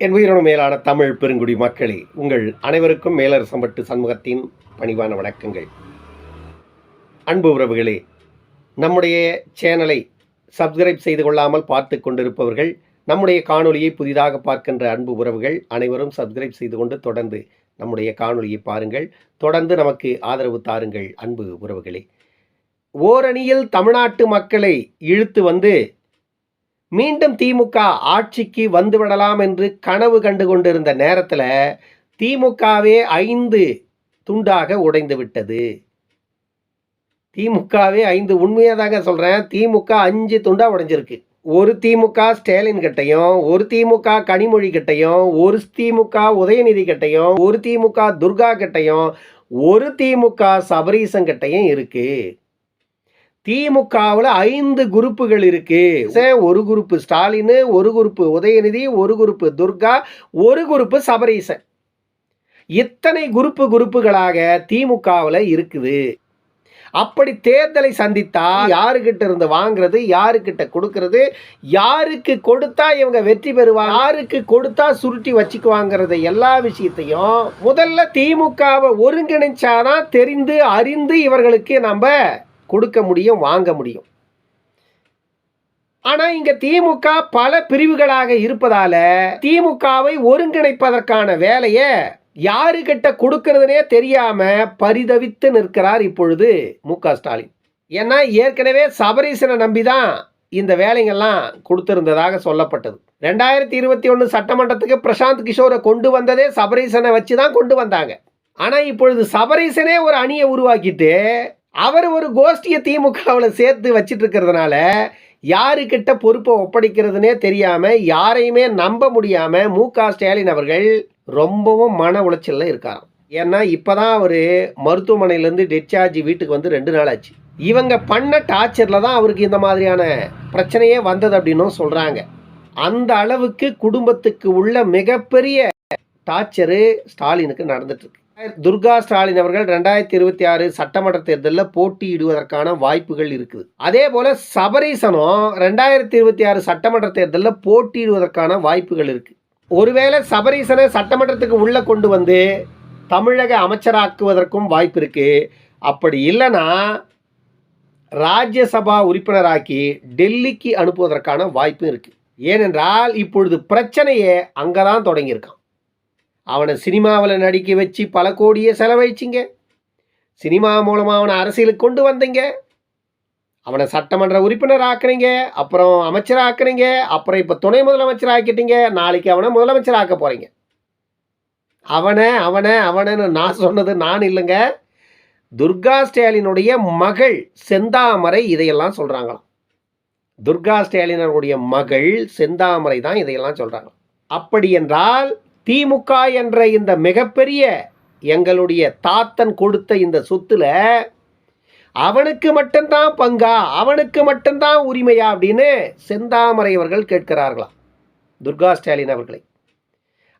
என் உயிரினும் மேலான தமிழ் பெருங்குடி மக்களே உங்கள் அனைவருக்கும் மேலரசம்பட்டு சண்முகத்தின் பணிவான வணக்கங்கள். அன்பு உறவுகளே நம்முடைய சேனலை சப்ஸ்கிரைப் செய்து கொள்ளாமல் பார்த்து கொண்டிருப்பவர்கள் நம்முடைய காணொலியை புதிதாக பார்க்கின்ற அன்பு உறவுகள் அனைவரும் சப்ஸ்கிரைப் செய்து கொண்டு தொடர்ந்து நம்முடைய காணொலியை பாருங்கள். தொடர்ந்து நமக்கு ஆதரவு தாருங்கள் அன்பு உறவுகளே. ஓரணியில் தமிழ்நாட்டு மக்களை இழுத்து வந்து மீண்டும் திமுக ஆட்சிக்கு வந்துவிடலாம் என்று கனவு கண்டு கொண்டிருந்த நேரத்தில் திமுகவே ஐந்து துண்டாக உடைந்து விட்டது. திமுகவே ஐந்து உண்மையாக தாங்க சொல்கிறேன் திமுக அஞ்சு துண்டாக உடைஞ்சிருக்கு. ஒரு திமுக ஸ்டாலின் கிட்டையும் ஒரு திமுக கனிமொழி கிட்டையும் ஒரு திமுக உதயநிதி கிட்டையும் ஒரு திமுக துர்கா கிட்டையும் ஒரு திமுக சபரீசன் கிட்டையும் இருக்குது திமுகவில் ஐந்து குரூப்புகள் இருக்கு. ஒரு குரூப்பு ஸ்டாலின் ஒரு குரூப்பு உதயநிதி ஒரு குரூப்பு துர்கா ஒரு குரூப்பு சபரீசன். இத்தனை குரூப்பு குரூப்புகளாக திமுகவில் இருக்குது. அப்படி தேர்தலை சந்தித்தா யாருக்கிட்ட இருந்து வாங்குறது யாருக்கிட்ட கொடுக்கறது யாருக்கு கொடுத்தா இவங்க வெற்றி பெறுவாங்க யாருக்கு கொடுத்தா சுருட்டி வச்சுக்குவாங்கிறது எல்லா விஷயத்தையும் முதல்ல திமுகவை ஒருங்கிணைச்சாதான் தெரிந்து அறிந்து இவர்களுக்கு நம்ம கொடுக்க முடியும் வாங்க முடியும். ஆனால் இங்கே திமுக பல பிரிவுகளாக இருப்பதால் திமுகவை ஒருங்கிணைப்பதற்கான வேலையை யாருக்கிட்ட கொடுக்கறதுனே தெரியாமல் பரிதவித்து நிற்கிறார் இப்பொழுது மு ஸ்டாலின். ஏன்னா ஏற்கனவே சபரீசனை நம்பி தான் இந்த வேலைங்கள்லாம் கொடுத்துருந்ததாக சொல்லப்பட்டது. ரெண்டாயிரத்தி இருபத்தி ஒன்று சட்டமன்றத்துக்கு பிரசாந்த் கிஷோரை கொண்டு வந்ததே சபரீசனை வச்சு தான் கொண்டு வந்தாங்க. ஆனால் இப்பொழுது சபரீசனே ஒரு அணியை உருவாக்கிட்டு அவர் ஒரு கோஷ்டியை திமுகவில் சேர்த்து வச்சிட்டு இருக்கிறதுனால யாருக்கிட்ட பொறுப்பை ஒப்படைக்கிறதுனே தெரியாம யாரையுமே நம்ப முடியாம மு க ஸ்டாலின் அவர்கள் ரொம்பவும் மன உளைச்சல்ல இருக்காராம். ஏன்னா இப்பதான் அவர் மருத்துவமனையிலேருந்து டிஸ்சார்ஜ் வீட்டுக்கு வந்து ரெண்டு நாள் ஆச்சு. இவங்க பண்ண டார்ச்சரில் தான் அவருக்கு இந்த மாதிரியான பிரச்சனையே வந்தது அப்படின்னும் சொல்கிறாங்க அந்த அளவுக்கு குடும்பத்துக்கு உள்ள மிகப்பெரிய டார்ச்சரு ஸ்டாலினுக்கு நடந்துட்டு இருக்கு துர்கா ஸ்டாலின் அவர்கள் ரெண்டாயிரத்தி இருபத்தி ஆறு சட்டமன்ற தேர்தலில் போட்டியிடுவதற்கான வாய்ப்புகள் இருக்குது. அதே போல சபரீசனும் ரெண்டாயிரத்தி இருபத்தி ஆறு சட்டமன்ற தேர்தலில் போட்டியிடுவதற்கான வாய்ப்புகள் இருக்கு. ஒருவேளை சபரீசனை சட்டமன்றத்துக்கு உள்ள கொண்டு வந்து தமிழக அமைச்சராக்குவதற்கும் வாய்ப்பு இருக்கு. அப்படி இல்லைன்னா ராஜ்யசபா உறுப்பினராக்கி டெல்லிக்கு அனுப்புவதற்கான வாய்ப்பும் இருக்கு. ஏனென்றால் இப்பொழுது பிரச்சனையே அங்கே தான் தொடங்கியிருக்கான். அவனை சினிமாவில் நடிக்க வச்சு பல கோடியை செலவழிச்சிங்க. சினிமா மூலமாக அவனை அரசியலுக்கு கொண்டு வந்தீங்க. அவனை சட்டமன்ற உறுப்பினர் ஆக்குனீங்க அப்புறம் அமைச்சர் ஆக்குனீங்க அப்புறம் இப்போ துணை முதலமைச்சர் ஆக்கிட்டீங்க நாளைக்கு அவனை முதலமைச்சர் ஆக்க போகிறீங்க அவனை அவனை அவனைன்னு நான் சொன்னது நான் இல்லைங்க. துர்கா ஸ்டாலினுடைய மகள் செந்தாமரை இதையெல்லாம் சொல்கிறாங்களாம் துர்கா ஸ்டாலினுடைய மகள் செந்தாமரை தான் இதையெல்லாம் சொல்கிறாங்க அப்படி என்றால் திமுக என்ற இந்த மிகப்பெரிய எங்களுடைய தாத்தன் கொடுத்த இந்த சொத்துல அவனுக்கு மட்டும்தான் பங்கா அவனுக்கு மட்டும்தான் உரிமையா அப்படின்னு செந்தாமரை அவர்கள் கேட்கிறார்களாம். துர்கா ஸ்டாலின் அவர்களை.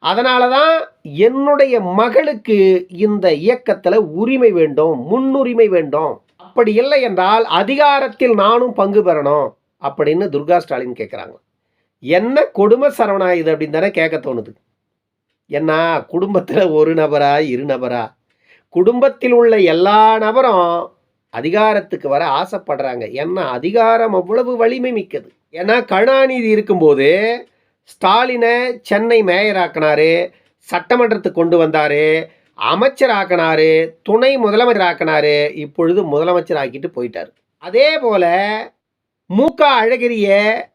அதனால தான் என்னுடைய மகளுக்கு இந்த இயக்கத்தில் உரிமை வேண்டும் முன்னுரிமை வேண்டும். அப்படி இல்லை என்றால் அதிகாரத்தில் நானும் பங்கு பெறணும் அப்படின்னு துர்கா ஸ்டாலின் கேட்குறாங்க. என்ன கொடுமை சரவணா இது அப்படின்னு தானே கேட்க தோணுது. என்ன குடும்பத்தில் ஒரு நபரா இரு நபரா? குடும்பத்தில் உள்ள எல்லா நபரும் அதிகாரத்துக்கு வர ஆசைப்படுறாங்க. ஏன்னா அதிகாரம் அவ்வளவு வலிமை மிக்கது. ஏன்னா கருணாநிதி இருக்கும்போது ஸ்டாலினை சென்னை மேயராக்கினாரு சட்டமன்றத்துக்கு கொண்டு வந்தார் அமைச்சர் ஆக்கினாரு துணை முதலமைச்சர் ஆக்கினாரு இப்பொழுது முதலமைச்சர் ஆக்கிட்டு போயிட்டார். அதே போல் மூக அழகிரிய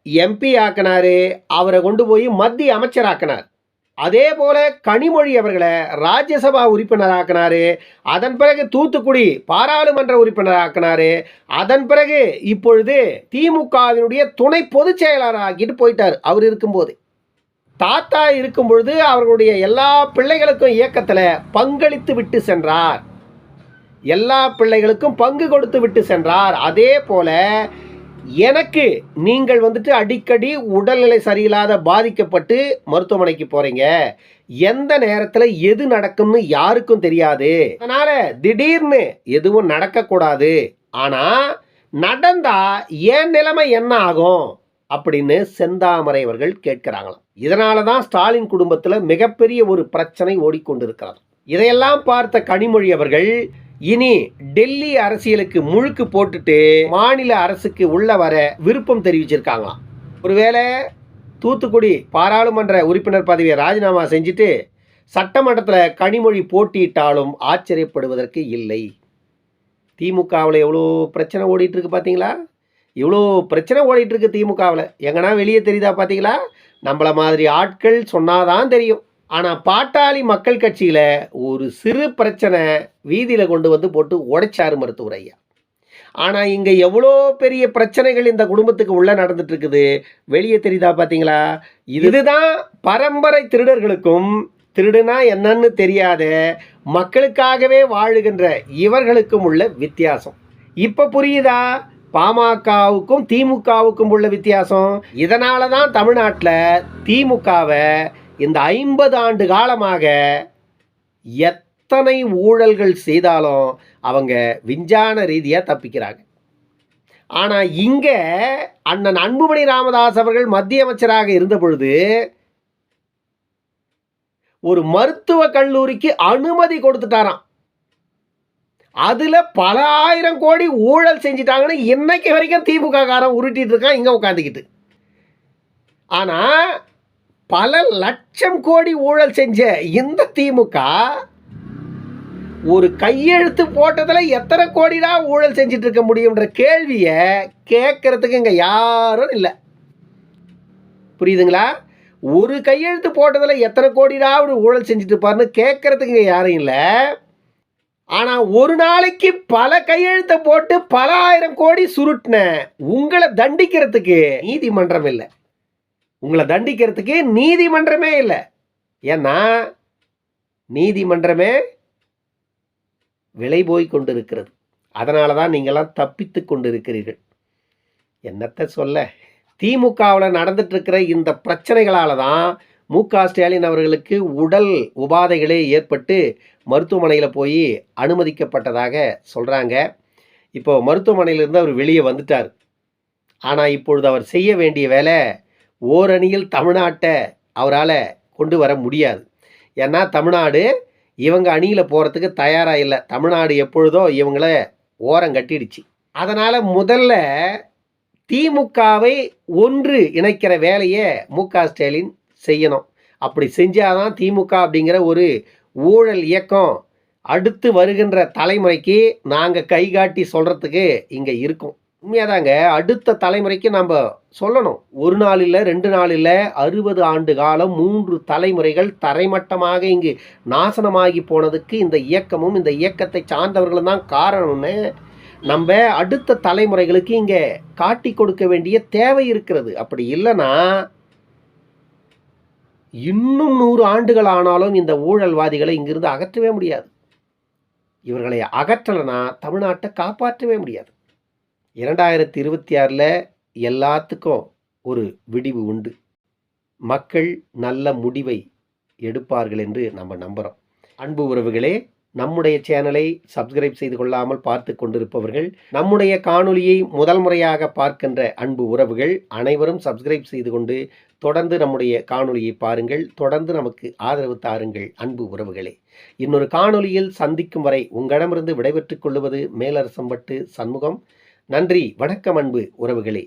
எம்பி ஆக்கினாரு அவரை கொண்டு போய் மத்திய அமைச்சர் ஆக்கினார். அதே போல கனிமொழி அவர்களை ராஜ்யசபா உறுப்பினராக்கினாரு. அதன் பிறகு தூத்துக்குடி பாராளுமன்ற உறுப்பினராக்கினாரு. அதன் பிறகு இப்பொழுது திமுகவினுடைய துணை பொதுச் செயலாளர் ஆக்கிட்டு போயிட்டார் அவர் இருக்கும்போது. தாத்தா இருக்கும் பொழுது அவர்களுடைய எல்லா பிள்ளைகளுக்கும் இயக்கத்தில் பங்களித்து விட்டு சென்றார். எல்லா பிள்ளைகளுக்கும் பங்கு கொடுத்து விட்டு சென்றார். அதே போல எனக்கு நீங்கள் வந்துட்டு அடிக்கடி உடல்நிலை சரியில்லாத பாதிக்கப்பட்டு மருத்துவமனைக்கு போறீங்க. எந்த நேரத்தில் எது நடக்கும்னு யாருக்கும் தெரியாது. அதனால திடீர்னு எதுவும் நடக்கக்கூடாது. ஆனா நடந்தா என் நிலைமை என்ன ஆகும்? அப்படின்னு செந்தாமரை அவர்கள் கேட்கிறாங்களாம். இதனால தான் ஸ்டாலின் குடும்பத்தில் மிகப்பெரிய ஒரு பிரச்சனை ஓடிக்கொண்டிருக்கிறது. இதையெல்லாம் பார்த்த கனிமொழி அவர்கள் இனி டெல்லி அரசியலுக்கு முழுக்கு போட்டுட்டு மாநில அரசுக்கு உள்ள வர விருப்பம் தெரிவிச்சிருக்காங்களாம். ஒருவேளை தூத்துக்குடி பாராளுமன்ற உறுப்பினர் பதவியை ராஜினாமா செஞ்சுட்டு சட்டமன்றத்தில் கனிமொழி போட்டியிட்டாலும் ஆச்சரியப்படுவதற்கு இல்லை. திமுகவில் எவ்வளோ பிரச்சனை ஓடிட்டுருக்கு பார்த்தீங்களா இவ்வளோ பிரச்சனை ஓடிட்டுருக்கு திமுகவில். எங்கன்னா வெளியே தெரியுதா பார்த்தீங்களா நம்மள மாதிரி ஆட்கள் சொன்னாதான் தெரியும். ஆனால் பாட்டாளி மக்கள் கட்சியில் ஒரு சிறு பிரச்சனை வீதியில் கொண்டு வந்து போட்டு உடைச்சாரு மருத்துவர் ஐயா. ஆனால் இங்கே எவ்வளோ பெரிய பிரச்சனைகள் இந்த குடும்பத்துக்கு உள்ளே நடந்துட்டு இருக்குது வெளியே தெரியுதா பார்த்தீங்களா இதுதான் பரம்பரை திருடர்களுக்கும் திருடுனா என்னன்னு தெரியாத மக்களுக்காகவே வாழுகின்ற இவர்களுக்கும் உள்ள வித்தியாசம். இப்போ புரியுதா? பாமகவுக்கும் திமுகவுக்கும் உள்ள வித்தியாசம். இதனால தான் தமிழ்நாட்டில் திமுகவை இந்த ஐம்பது ஆண்டு காலமாக எத்தனை ஊழல்கள் செய்தாலும் அவங்க விஞ்ஞான ரீதியாக தப்பிக்கிறாங்க. ஆனால் இங்கே அண்ணன் அன்புமணி ராமதாஸ் அவர்கள் மத்திய அமைச்சராக இருந்த பொழுது ஒரு மருத்துவ கல்லூரிக்கு அனுமதி கொடுத்துட்டாராம். அதில் பல ஆயிரம் கோடி ஊழல் செஞ்சிட்டாங்கன்னு இன்னைக்கு வரைக்கும் திமுக காரன் உருட்டிட்டு இருக்கான் இங்கே உட்காந்துக்கிட்டு ஆனால் பல லட்சம் கோடி ஊழல் செஞ்ச இந்த திமுக ஒரு கையெழுத்து போட்டதில் எத்தனை கோடிடா ஊழல் செஞ்சிட்டு இருக்க முடியும்ன்ற கேள்வியை கேட்கறதுக்கு இங்கே யாரும் இல்லை. புரியுதுங்களா? ஒரு கையெழுத்து போட்டதில் எத்தனை கோடிடா அப்படி ஊழல் செஞ்சுட்டு இருப்பார்னு கேட்கறதுக்கு இங்கே யாரும் இல்லை. ஆனால் ஒரு நாளைக்கு பல கையெழுத்தை போட்டு பல ஆயிரம் கோடி சுருட்டின உங்களை தண்டிக்கிறதுக்கு நீதிமன்றம் இல்லை. உங்களை தண்டிக்கிறதுக்கு நீதிமன்றமே இல்லை. ஏன்னா நீதிமன்றமே விலை போய் கொண்டிருக்கிறது. அதனால தான் நீங்களாம் தப்பித்து கொண்டிருக்கிறீர்கள். என்னத்தை சொல்ல? திமுகவில் நடந்துட்டுருக்கிற இந்த பிரச்சனைகளால் தான் மு க ஸ்டாலின் அவர்களுக்கு உடல் உபாதைகளே ஏற்பட்டு மருத்துவமனையில் போய் அனுமதிக்கப்பட்டதாக சொல்கிறாங்க இப்போ மருத்துவமனையிலிருந்து அவர் வெளியே வந்துட்டார். ஆனால் இப்பொழுது அவர் செய்ய வேண்டிய வேலை ஓரணியில் தமிழ்நாட்டை அவரால் கொண்டு வர முடியாது. ஏன்னா தமிழ்நாடு இவங்க அணியில் போகிறதுக்கு தயாராக இல்லை. தமிழ்நாடு எப்பொழுதோ இவங்கள ஓரம் கட்டிடுச்சு. அதனால் முதல்ல திமுகவை ஒன்று இணைக்கிற வேலையை மு க ஸ்டாலின் செய்யணும். அப்படி செஞ்சாதான் திமுக அப்படிங்கிற ஒரு ஊழல் இயக்கம் அடுத்து வருகின்ற தலைமுறைக்கு நாங்கள் கை காட்டி சொல்கிறதுக்கு இங்கே இருக்கும். உண்மையாதாங்க அடுத்த தலைமுறைக்கு நம்ம சொல்லணும். ஒரு நாள் இல்லை ரெண்டு நாள் இல்லை அறுபது ஆண்டு காலம் மூன்று தலைமுறைகள் தரைமட்டமாக இங்கு நாசனமாகி போனதுக்கு இந்த இயக்கமும் இந்த இயக்கத்தை சார்ந்தவர்களும் தான் காரணம்னு நம்ம அடுத்த தலைமுறைகளுக்கு இங்கே காட்டி கொடுக்க வேண்டிய தேவை இருக்கிறது. அப்படி இல்லைன்னா இன்னும் நூறு ஆண்டுகள் ஆனாலும் இந்த ஊழல்வாதிகளை இங்கிருந்து அகற்றவே முடியாது. இவர்களை அகற்றலைன்னா தமிழ்நாட்டை காப்பாற்றவே முடியாது. இரண்டாயிரத்தி இருபத்தி ஆறில் எல்லாத்துக்கும் ஒரு விடிவு உண்டு. மக்கள் நல்ல முடிவை எடுப்பார்கள் என்று நம்ம நம்புகிறோம் அன்பு உறவுகளே நம்முடைய சேனலை சப்ஸ்கிரைப் செய்து கொள்ளாமல் பார்த்து கொண்டிருப்பவர்கள் நம்முடைய காணொலியை முதல் முறையாக பார்க்கின்ற அன்பு உறவுகள் அனைவரும் சப்ஸ்கிரைப் செய்து கொண்டு தொடர்ந்து நம்முடைய காணொலியை பாருங்கள் தொடர்ந்து நமக்கு ஆதரவு தாருங்கள் அன்பு உறவுகளே. இன்னொரு காணொலியில் சந்திக்கும் வரை உங்களிடமிருந்து விடைபெற்றுக் கொள்வது மேலரசம்பட்டு சண்முகம். நன்றி வணக்கம் அன்பு உறவுகளே.